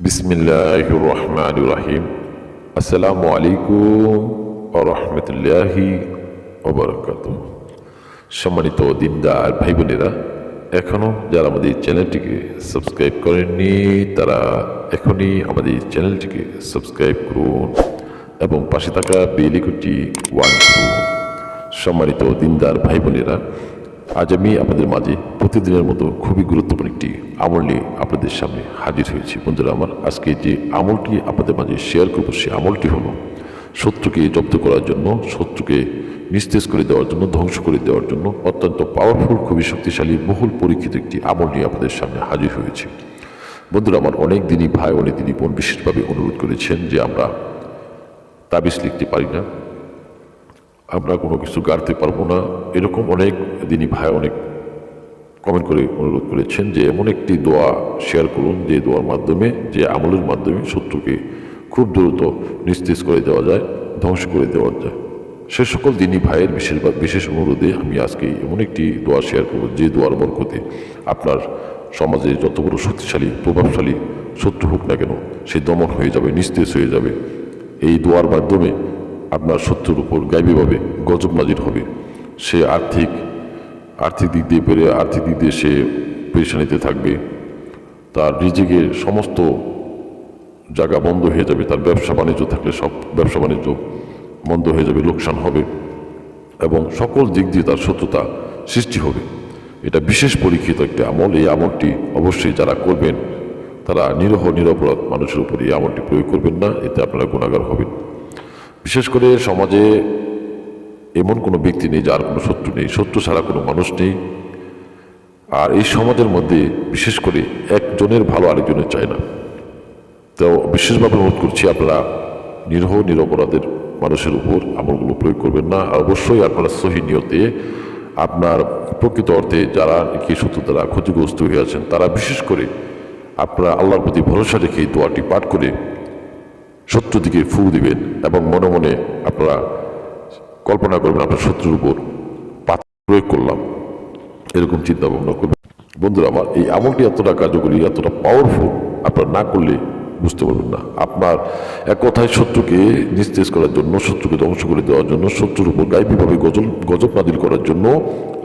বিসমিল্লাহ রহমান রাহিম আসসালামু আলাইকুম রহমতুল্লাহি ওবরকাত সম্মানিত দিনদার ভাই বোনেরা এখনও যারা আমাদের চ্যানেলটিকে সাবস্ক্রাইব করেননি, তারা এখনই আমাদের চ্যানেলটিকে সাবস্ক্রাইব করুন এবং পাশে থাকা বেল আইকনটি ওয়ান সম্মানিত দিনদার ভাই বোনেরা আজ আমি আপনাদের মাঝে প্রতিদিনের মতো খুবই গুরুত্বপূর্ণ একটি আমল নিয়ে আপনাদের সামনে হাজির হয়েছি। বন্ধুরা আমার, আজকে যে আমলটি আপনাদের মাঝে শেয়ার করব, সে আমলটি হলো শত্রুকে জব্দ করার জন্য, শত্রুকে নিস্তেজ করে দেওয়ার জন্য, ধ্বংস করে দেওয়ার জন্য অত্যন্ত পাওয়ারফুল খুবই শক্তিশালী, বহুল পরীক্ষিত একটি আমল নিয়ে আপনাদের সামনে হাজির হয়েছে। বন্ধুরা আমার, অনেক দিনই ভাই, অনেক দিনই বোন বিশেষভাবে অনুরোধ করেছেন যে আমরা তাবিজ লিখতে পারি না। আমরা কোনো কিছু গাড়তে পারব না। এরকম অনেক দিনই ভাই অনেক কমেন্ট করে অনুরোধ করেছেন যে, এমন একটি দোয়া শেয়ার করুন, যে দোয়ার মাধ্যমে, যে আমলের মাধ্যমে শত্রুকে খুব দ্রুত নিস্তেজ করে দেওয়া যায়, ধ্বংস করে দেওয়া যায়। সে সকল দিনই ভাইয়ের বিশেষ বিশেষ অনুরোধে আমি আজকে এমন একটি দোয়া শেয়ার করব, যে দোয়ার বরকতে আপনার সমাজে যত বড় শক্তিশালী, প্রভাবশালী শত্রু হোক না কেন, সে দমন হয়ে যাবে, নিস্তেজ হয়ে যাবে। এই দোয়ার মাধ্যমে আপনার শত্রুর উপর গাইবীভাবে গজব নাজির হবে। সে আর্থিক আর্থিক দিক দিয়ে পেরে, আর্থিক দিক দিয়ে সে পেরেশানিতে থাকবে। তার রিজিকের সমস্ত জায়গা বন্ধ হয়ে যাবে। তার ব্যবসা বাণিজ্য থাকলে সব ব্যবসা বাণিজ্য বন্ধ হয়ে যাবে, লোকসান হবে এবং সকল দিক দিয়ে তার শত্রুতা সৃষ্টি হবে। এটা বিশেষ পরীক্ষিত একটি আমল। এই আমলটি অবশ্যই যারা করবেন, তারা নিরহ, নিরপরাধ মানুষের উপর এই আমলটি প্রয়োগ করবেন না। এতে আপনারা গুণাগার হবেন। বিশেষ করে সমাজে এমন কোনো ব্যক্তি নেই যার কোনো শত্রু নেই। শত্রু ছাড়া কোনো মানুষ নেই। আর এই সমাজের মধ্যে বিশেষ করে একজনের ভালো আরেকজনের চায় না। তো বিশেষভাবে অনুরোধ করছি, আপনারা নিরহ, নিরপরাধের মানুষের উপর আমলগুলো প্রয়োগ করবেন না। আর অবশ্যই আপনারা সহি নিয়তে আপনার প্রকৃত অর্থে যারা কি শত্রু দ্বারা ক্ষতিগ্রস্ত হয়ে আছেন, তারা বিশেষ করে আপনারা আল্লাহর প্রতি ভরসা রেখে দোয়াটি পাঠ করে শত্রু দিকে ফু দিবেন এবং মনে মনে আপনারা কল্পনা করবেন আপনার শত্রুর উপর পাথর প্রয়োগ করলাম। এরকম চিন্তা ভাবনা করবেন। বন্ধুরা, আমার এই আমলটি এতটা কার্যকরী, এতটা পাওয়ারফুল আপনারা না করলে বুঝতে পারবেন না। আপনার এক কথায় শত্রুকে নিস্তেজ করার জন্য, শত্রুকে ধ্বংস করে দেওয়ার জন্য, শত্রুর উপর গাইবীভাবে গজল, গজব নাদিল করার জন্য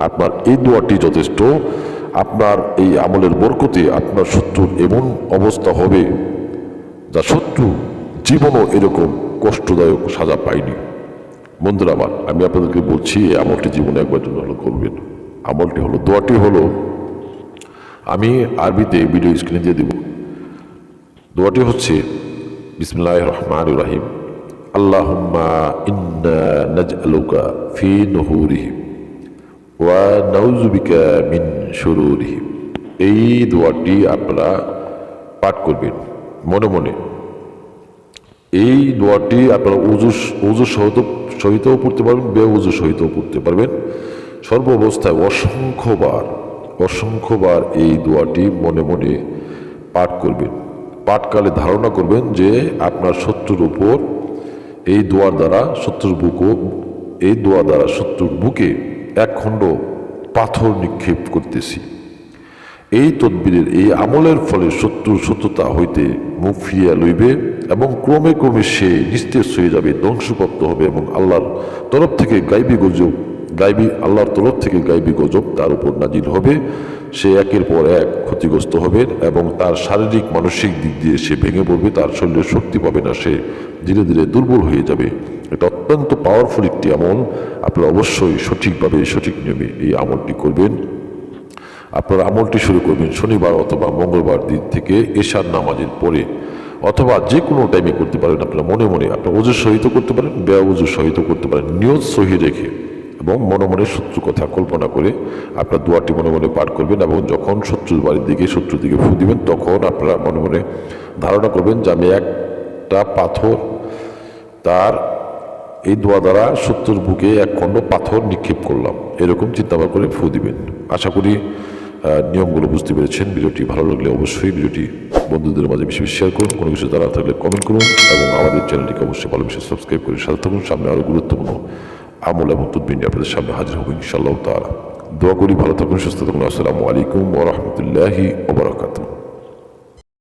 আপনার এই দোয়াটি যথেষ্ট। আপনার এই আমলের বরকতে আপনার শত্রুর এমন অবস্থা হবে যা শত্রু জীবনও এরকম কষ্টদায়ক সাজা পাইনি। বন্ধুরা আমার, আমি আপনাদেরকে বলছি আমলটি জীবনে একবার জন্য হলো করবেন। আমলটি হলো, দোয়াটি হলো, আমি আরবিতে ভিডিও স্ক্রিনে দিয়ে দেব। দোয়াটি হচ্ছে বিসমুল্লাহ রহমান রাহিম। আল্লাহুম্মা ইন্না ফি নুহুরিহিম ওয়া নাউজুবিকা মিন শুরুরিহিম। এই দোয়াটি আপনারা পাঠ করবেন। মনে মনে এই দোয়াটি আপনারা উজু উজু সহিত, সহিতও পড়তে পারবেন বে উজু সহিতও পড়তে পারবেন। সর্ব অবস্থায় অসংখ্যবার অসংখ্যবার এই দোয়াটি মনে মনে পাঠ করবেন। পাঠকালে ধারণা করবেন যে আপনার শত্রুর উপর এই দোয়ার দ্বারা শত্রুর বুকও, এই দোয়া দ্বারা শত্রুর বুকে এক খণ্ড পাথর নিক্ষেপ করতেছি। এই তদ্বিরের এই আমলের ফলে শত্রুর সত্যতা হইতে মুখ ফিরিয়া লইবে এবং ক্রমে ক্রমে সে নিস্তেজ হয়ে যাবে, ধ্বংসপ্রাপ্ত হবে এবং আল্লাহর তরফ থেকে গাইবি গজব, গাইবি, আল্লাহর তরফ থেকে গাইবি গজব তার উপর নাজিল হবে। সে একের পর এক ক্ষতিগ্রস্ত হবে এবং তার শারীরিক, মানসিক দিক দিয়ে সে ভেঙে পড়বে, তার শরীরে শক্তি পাবে না, সে ধীরে ধীরে দুর্বল হয়ে যাবে। এটা অত্যন্ত পাওয়ারফুল একটি আমল। আপনারা অবশ্যই সঠিকভাবে সঠিক নিয়মে এই আমলটি করবেন। আপনারা আমলটি শুরু করবেন শনিবার অথবা মঙ্গলবার দিন থেকে এশার নামাজের পরে, অথবা যে কোনো টাইমে করতে পারেন আপনারা মনে মনে আপনার ওজুর সহিত করতে পারেন ব্যয় ওজুর সহিত করতে পারেন, নিয়ত সহি রেখে এবং মনে মনে শত্রু কথা কল্পনা করে আপনার দুয়ারটি মনে মনে পাঠ করবেন এবং যখন শত্রুর বাড়ির দিকে, শত্রুর দিকে ফু দিবেন, তখন আপনারা মনে মনে ধারণা করবেন যে আমি একটা পাথর তার এই দোয়া দ্বারা শত্রুর বুকে এক খণ্ড পাথর নিক্ষেপ করলাম। এরকম চিন্তাভাবনা করে ফু দিবেন। আশা করি নিয়মগুলো বুঝতে পেরেছেন। ভিডিওটি ভালো লাগলে অবশ্যই ভিডিওটি বন্ধুদের মাঝে বেশি বেশি শেয়ার করুন। কোনো কিছু তারা থাকলে কমেন্ট করুন এবং আমাদের চ্যানেলটিকে অবশ্যই ভালো বেশি সাবস্ক্রাইব করে সাথে থাকুন। সামনে আরও গুরুত্বপূর্ণ আমল এবং তদ্বিন আপনাদের সামনে হাজির হব ইনশাআল্লাহ তারা দোয়া করি ভালো থাকুন, সুস্থ থাকুন। আসসালামু আলাইকুম ওরহমতুল্লাহি ওবরাকাতুহ